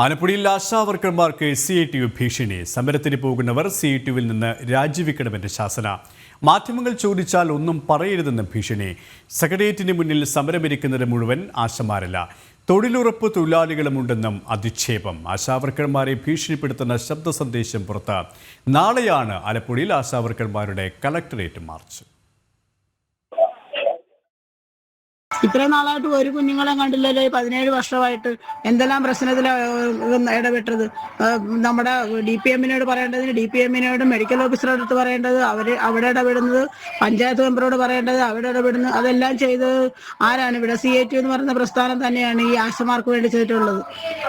ആലപ്പുഴയിൽ ആശാവർക്കർമാർക്ക് C I T U ഭീഷണി. സമരത്തിന് പോകുന്നവർ സി ഐ ടി യുവിൽ നിന്ന് രാജിവെക്കണമെന്ന് ശാസന. മാധ്യമങ്ങൾ ചോദിച്ചാൽ ഒന്നും പറയരുതെന്ന് ഭീഷണി. സെക്രട്ടേറിയറ്റിന് മുന്നിൽ സമരമിരിക്കുന്നത് മുഴുവൻ ആശമാരല്ല. തൊഴിലുറപ്പ് തൊഴിലാളികളുമുണ്ടെന്നും അധിക്ഷേപം. ആശാവർക്കർമാരെ ഭീഷണിപ്പെടുത്തുന്ന ശബ്ദ സന്ദേശം പുറത്ത്. നാളെയാണ് ആലപ്പുഴയിൽ ആശാവർക്കർമാരുടെ കളക്ടറേറ്റ് മാർച്ച്. ഇത്രയും നാളായിട്ട് ഒരു കുഞ്ഞുങ്ങളെ കണ്ടില്ലല്ലോ ഈ പതിനേഴ് വർഷമായിട്ട് എന്തെല്ലാം പ്രശ്നത്തിൽ ഇടപെട്ടത്? നമ്മുടെ ഡി പി എമ്മിനോട് പറയേണ്ടതിന് ഡി പി എമ്മിനോട് മെഡിക്കൽ ഓഫീസറോട് അടുത്ത് പറയേണ്ടത് അവർ അവിടെ ഇടപെടുന്നത് പഞ്ചായത്ത് മെമ്പറോട് പറയേണ്ടത് അവിടെ ഇടപെടുന്നത് അതെല്ലാം ചെയ്തത് ആരാണ് ഇവിടെ സി ഐ ടി എന്ന് പറയുന്ന പ്രസ്ഥാനം തന്നെയാണ് ഈ ആശമാർക്ക് വേണ്ടി ചെയ്തിട്ടുള്ളത്.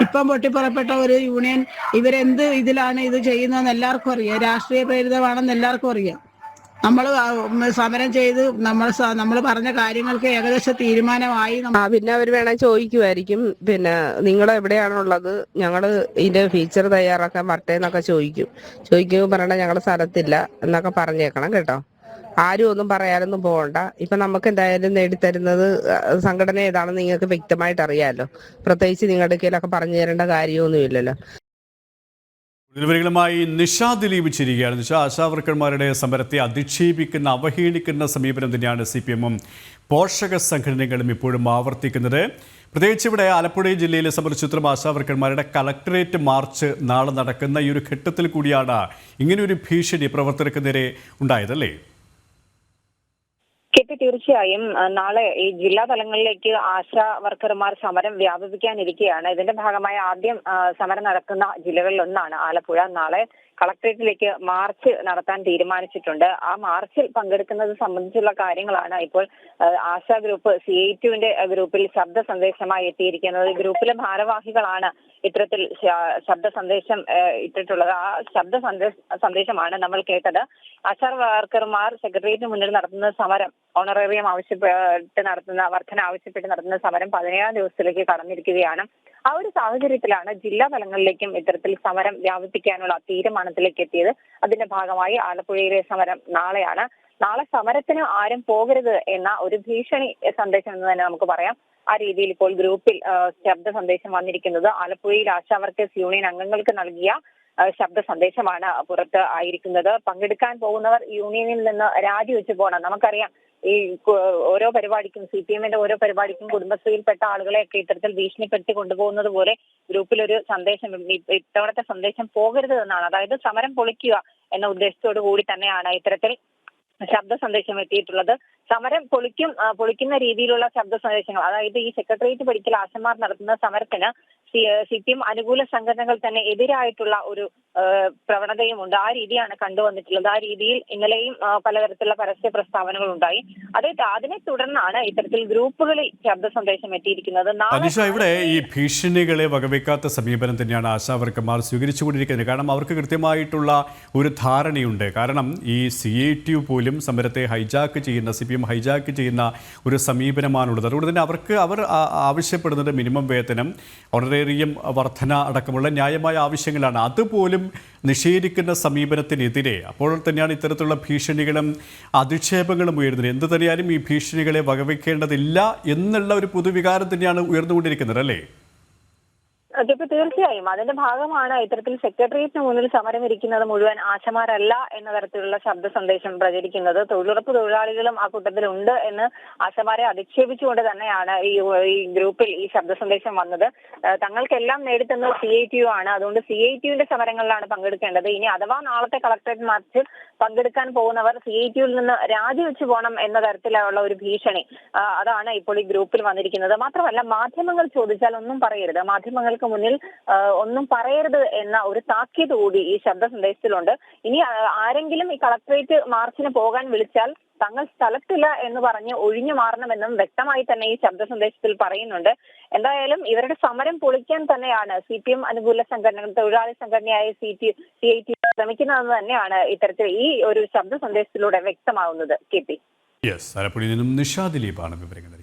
ഇപ്പം പൊട്ടിപ്പുറപ്പെട്ട ഒരു യൂണിയൻ ഇവരെന്ത് ഇതിലാണ് ഇത് ചെയ്യുന്നതെന്ന് എല്ലാവർക്കും അറിയാം. രാഷ്ട്രീയ പ്രേരിതമാണെന്ന് എല്ലാവർക്കും അറിയാം. നമ്മൾ സമരം ചെയ്ത് നമ്മൾ നമ്മൾ പറഞ്ഞ കാര്യങ്ങൾക്ക് ഏകദേശം തീരുമാനമായി പിന്നെ അവർ വേണമെങ്കിൽ ചോദിക്കുമായിരിക്കും പിന്നെ നിങ്ങൾ എവിടെയാണുള്ളത്? ഞങ്ങൾ ഇതിന്റെ ഫീച്ചർ തയ്യാറാക്കാൻ വരട്ടെ എന്നൊക്കെ ചോദിക്കും. ചോദിക്കുമ്പോൾ പറയണ ഞങ്ങളുടെ സ്ഥലത്തില്ല എന്നൊക്കെ പറഞ്ഞേക്കണം കേട്ടോ. ആരും ഒന്നും പറയാനൊന്നും പോകണ്ട ഇപ്പൊ നമുക്ക് എന്തായാലും നേടിത്തരുന്നത് സംഘടന ഏതാണെന്ന് നിങ്ങൾക്ക് വ്യക്തമായിട്ട് അറിയാലോ. പ്രത്യേകിച്ച് നിങ്ങളുടെ കയ്യിലൊക്കെ പറഞ്ഞു തരേണ്ട കാര്യമൊന്നുമില്ലല്ലോ. വിവരങ്ങളുമായി നിഷ ദിലീപ് ചിരിക്കുകയാണ് നിഷ ആശാവർക്കന്മാരുടെ സമരത്തെ അധിക്ഷേപിക്കുന്ന അവഹേളിക്കുന്ന സമീപനം തന്നെയാണ് സി പി എമ്മും പോഷക സംഘടനകളും ഇപ്പോഴും ആവർത്തിക്കുന്നത്. പ്രത്യേകിച്ച് ഇവിടെ ആലപ്പുഴ ജില്ലയിലെ സമരചിത്രം ആശാവർക്കന്മാരുടെ കളക്ടറേറ്റ് മാർച്ച് നാളെ നടക്കുന്ന ഈ ഒരു ഘട്ടത്തിൽ കൂടിയാണ് ഇങ്ങനെയൊരു ഭീഷണി പ്രവർത്തകർക്ക് നേരെ ഉണ്ടായതല്ലേ? കെ പി തീർച്ചയായും നാളെ ഈ ജില്ലാ തലങ്ങളിലേക്ക് ആശാ വർക്കർമാർ സമരം വ്യാപിപ്പിക്കാനിരിക്കുകയാണ് ഇതിന്റെ ഭാഗമായി ആദ്യം സമരം നടക്കുന്ന ജില്ലകളിലൊന്നാണ് ആലപ്പുഴ. നാളെ കളക്ട്രേറ്റിലേക്ക് മാർച്ച് നടത്താൻ തീരുമാനിച്ചിട്ടുണ്ട്. ആ മാർച്ചിൽ പങ്കെടുക്കുന്നത് സംബന്ധിച്ചുള്ള കാര്യങ്ങളാണ് ഇപ്പോൾ ആശാ ഗ്രൂപ്പ് സി ഐ ടുവിന്റെ ഗ്രൂപ്പിൽ ശബ്ദ സന്ദേശമായി എത്തിയിരിക്കുന്നത്. ഗ്രൂപ്പിലെ ഭാരവാഹികളാണ് ഇത്തരത്തിൽ ശബ്ദ സന്ദേശം ഇട്ടിട്ടുള്ളത്. ആ ശബ്ദ സന്ദേശ സന്ദേശമാണ് നമ്മൾ കേട്ടത്. ആശാ വർക്കർമാർ സെക്രട്ടേറിയറ്റിന് മുന്നിൽ നടത്തുന്ന സമരം ഓണറേറിയം ആവശ്യപ്പെട്ട് നടത്തുന്ന വർധന ആവശ്യപ്പെട്ട് നടത്തുന്ന സമരം പതിനേഴാം ദിവസത്തിലേക്ക് കടന്നിരിക്കുകയാണ്. ആ ഒരു സാഹചര്യത്തിലാണ് ജില്ലാ തലങ്ങളിലേക്കും ഇത്തരത്തിൽ സമരം വ്യാപിപ്പിക്കാനുള്ള തീരുമാനത്തിലേക്ക് എത്തിയത്. അതിന്റെ ഭാഗമായി ആലപ്പുഴയിലെ സമരം നാളെയാണ്. നാളെ സമരത്തിന് ആരും പോകരുത് എന്ന ഒരു ഭീഷണി സന്ദേശം എന്ന് തന്നെ നമുക്ക് പറയാം. ആ രീതിയിൽ ഇപ്പോൾ ഗ്രൂപ്പിൽ ശബ്ദ സന്ദേശം വന്നിരിക്കുന്നത് ആലപ്പുഴയിൽ ആശാ വർക്കേഴ്സ് യൂണിയൻ അംഗങ്ങൾക്ക് നൽകിയ ശബ്ദ സന്ദേശമാണ് പുറത്ത് ആയിരിക്കുന്നത്. പങ്കെടുക്കാൻ പോകുന്നവർ യൂണിയനിൽ നിന്ന് രാജിവെച്ചു പോകണം. നമുക്കറിയാം ഈ ഓരോ പരിപാടിക്കും സി പി എമ്മിന്റെ ഓരോ പരിപാടിക്കും കുടുംബശ്രീയിൽപ്പെട്ട ആളുകളെയൊക്കെ ഇത്തരത്തിൽ ഭീഷണിപ്പെടുത്തി കൊണ്ടുപോകുന്നത് പോലെ ഗ്രൂപ്പിൽ ഒരു സന്ദേശം ഇത്തവണത്തെ സന്ദേശം പോകരുത് എന്നാണ്. അതായത് സമരം പൊളിക്കുക എന്ന ഉദ്ദേശത്തോടു കൂടി തന്നെയാണ് ഇത്തരത്തിൽ ശബ്ദ സന്ദേശം എത്തിയിട്ടുള്ളത്. സമരം പൊളിക്കും പൊളിക്കുന്ന രീതിയിലുള്ള ശബ്ദ സന്ദേശങ്ങൾ അതായത് ഈ സെക്രട്ടേറിയറ്റ് പഠിക്കൽ ആശന്മാർ നടത്തുന്ന സമരത്തിന് സി പി എം അനുകൂല സംഘടനകൾ തന്നെ എതിരായിട്ടുള്ള ഒരു പ്രവണതയും പ്രവണതയുമുണ്ട്. ആ രീതിയാണ് കണ്ടുവന്നിട്ടുള്ളത്. ആ രീതിയിൽ ഇന്നലെയും പലതരത്തിലുള്ള പരസ്യ പ്രസ്താവനകൾ ഉണ്ടായി അതേ അതിനെ തുടർന്നാണ് ഇത്തരത്തിൽ ഗ്രൂപ്പുകളിൽ ശബ്ദ സന്ദേശം എത്തിയിരിക്കുന്നത്. അനിഷ ഇവിടെ ഈ ഭീഷണികളെ വകവെക്കാത്ത സമീപനം തന്നെയാണ് ആശാവർക്കർമാർ സ്വീകരിച്ചുകൊണ്ടിരിക്കുന്നത്. കാരണം അവർക്ക് കൃത്യമായിട്ടുള്ള ഒരു ധാരണയുണ്ട്. കാരണം ഈ സി ഐ ടി പോലും സമരത്തെ ഹൈജാക്ക് ചെയ്യുന്ന സി പി എം ഹൈജാക്ക് ചെയ്യുന്ന ഒരു സമീപനമാണുള്ളത്. അതുകൊണ്ട് തന്നെ അവർക്ക് അവർ ആവശ്യപ്പെടുന്നത് മിനിമം വേതനം ഓണറേറിയം വർധന അടക്കമുള്ള ന്യായമായ ആവശ്യങ്ങളാണ്. അതുപോലും നിഷേധിക്കുന്ന സമീപനത്തിനെതിരെ. അപ്പോൾ തന്നെയാണ് ഇത്തരത്തിലുള്ള ഭീഷണികളും അധിക്ഷേപങ്ങളും ഉയരുന്നത്. എന്ത് തന്നെയാലും ഈ ഭീഷണികളെ വകവയ്ക്കേണ്ടതില്ല എന്നുള്ള ഒരു പൊതുവികാരം തന്നെയാണ് ഉയർന്നുകൊണ്ടിരിക്കുന്നത് അല്ലേ? അതിപ്പോ തീർച്ചയായും. അതിന്റെ ഭാഗമാണ് ഇത്തരത്തിൽ സെക്രട്ടേറിയറ്റിന് മുന്നിൽ സമരം ഇരിക്കുന്നത് മുഴുവൻ ആശമാരല്ല എന്ന തരത്തിലുള്ള ശബ്ദ സന്ദേശം പ്രചരിക്കുന്നത്. തൊഴിലുറപ്പ് തൊഴിലാളികളും ആ കൂട്ടത്തിലുണ്ട് എന്ന് ആശമാരെ അധിക്ഷേപിച്ചുകൊണ്ട് തന്നെയാണ് ഈ ഗ്രൂപ്പിൽ ഈ ശബ്ദ സന്ദേശം വന്നത്. തങ്ങൾക്കെല്ലാം നേടിത്തന്നത് സി ഐ ടി യു ആണ്. അതുകൊണ്ട് സി ഐ ടി യുവിന്റെ സമരങ്ങളിലാണ് പങ്കെടുക്കേണ്ടത്. ഇനി അഥവാ നാളത്തെ കളക്ടറേറ്റ് മാർച്ചിൽ പങ്കെടുക്കാൻ പോകുന്നവർ സി ഐ ടി യുവിൽ നിന്ന് രാജിവെച്ചു പോകണം എന്ന തരത്തിലുള്ള ഒരു ഭീഷണി അതാണ് ഇപ്പോൾ ഈ ഗ്രൂപ്പിൽ വന്നിരിക്കുന്നത്. മാത്രമല്ല മാധ്യമങ്ങൾ ചോദിച്ചാൽ ഒന്നും പറയരുത്. മാധ്യമങ്ങൾക്ക് മുന്നിൽ ഒന്നും പറയരുത് എന്ന ഒരു താക്കീത് കൂടി ഈ ശബ്ദ സന്ദേശത്തിലുണ്ട്. ഇനി ആരെങ്കിലും ഈ കളക്ടറേറ്റ് മാർച്ചിന് പോകാൻ വിളിച്ചാൽ തങ്ങൾ സ്ഥലത്തില്ല എന്ന് പറഞ്ഞ് ഒഴിഞ്ഞു മാറണമെന്നും വ്യക്തമായി തന്നെ ഈ ശബ്ദ സന്ദേശത്തിൽ പറയുന്നുണ്ട്. എന്തായാലും ഇവരുടെ സമരം പൊളിക്കാൻ തന്നെയാണ് സി പി എം അനുകൂല സംഘടനകൾ തൊഴിലാളി സംഘടനയായ C T C I T ശ്രമിക്കുന്നതെന്ന് തന്നെയാണ് ഇത്തരത്തിൽ ഈ ഒരു ശബ്ദ സന്ദേശത്തിലൂടെ വ്യക്തമാവുന്നത്. K P. യെസ് നിന്നും നിഷാ ദിലീപാണ് വിവരങ്ങൾ.